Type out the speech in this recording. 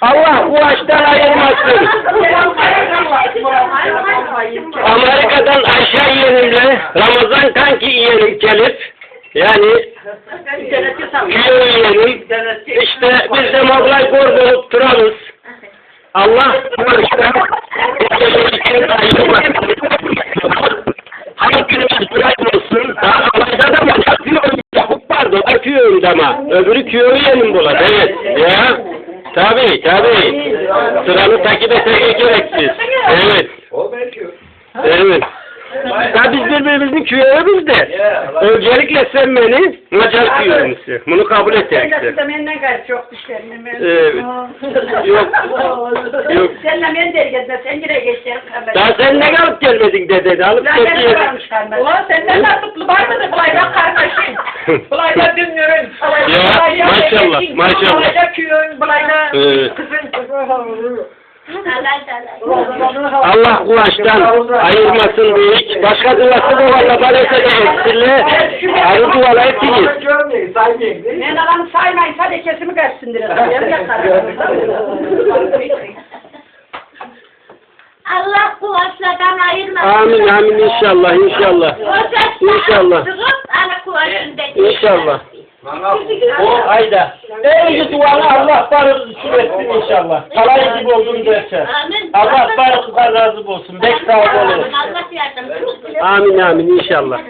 Allah bu açtan ayırmasın. Amerika'dan aşağı yeğenimle Ramazan kanki yeğenim gelip yani Köyü yeğenim işte biz de Moglay Gordo Turalız. Allah bu açtan ama. Öbürü köyü yeğenim bulan. Evet. Ya. Tabii tabii. Sıranı takip etmeye gereksiz. Evet. O belki. Evet. Ya biz birbirimizin köyümüz de. Öncelikle sen beni Macar köyümüzsün. Bunu kabul edeceksin. Seninle gayet çok düşerim. Evet. Yok. Yok. Seninle ben de gezdim. Sen yine geçeceğim. Daha sen ne alıp gelmedin dedeni alıp varmışlar ben. Ulan senden nasıl var mıdır? Bulayda kardeşim. Dünürün. Ya, maşallah, maşallah. Allah bu açtan ayırmasın büyük. Başka duası da valla balese de etsinler. Arı değil mi? Ben adamı saymayın. Sadece kesimi kaçsın de Allah bu aşladan ayırmasın. Amin amin inşallah inşallah. İnşallah. Ana kuvvetinde. İnşallah. O ayda. En duanı Allah barı süretsin inşallah. Kalay gibi derse. Amin. Allah barıklar razı olsun. Bek sağ olun. Amin amin inşallah.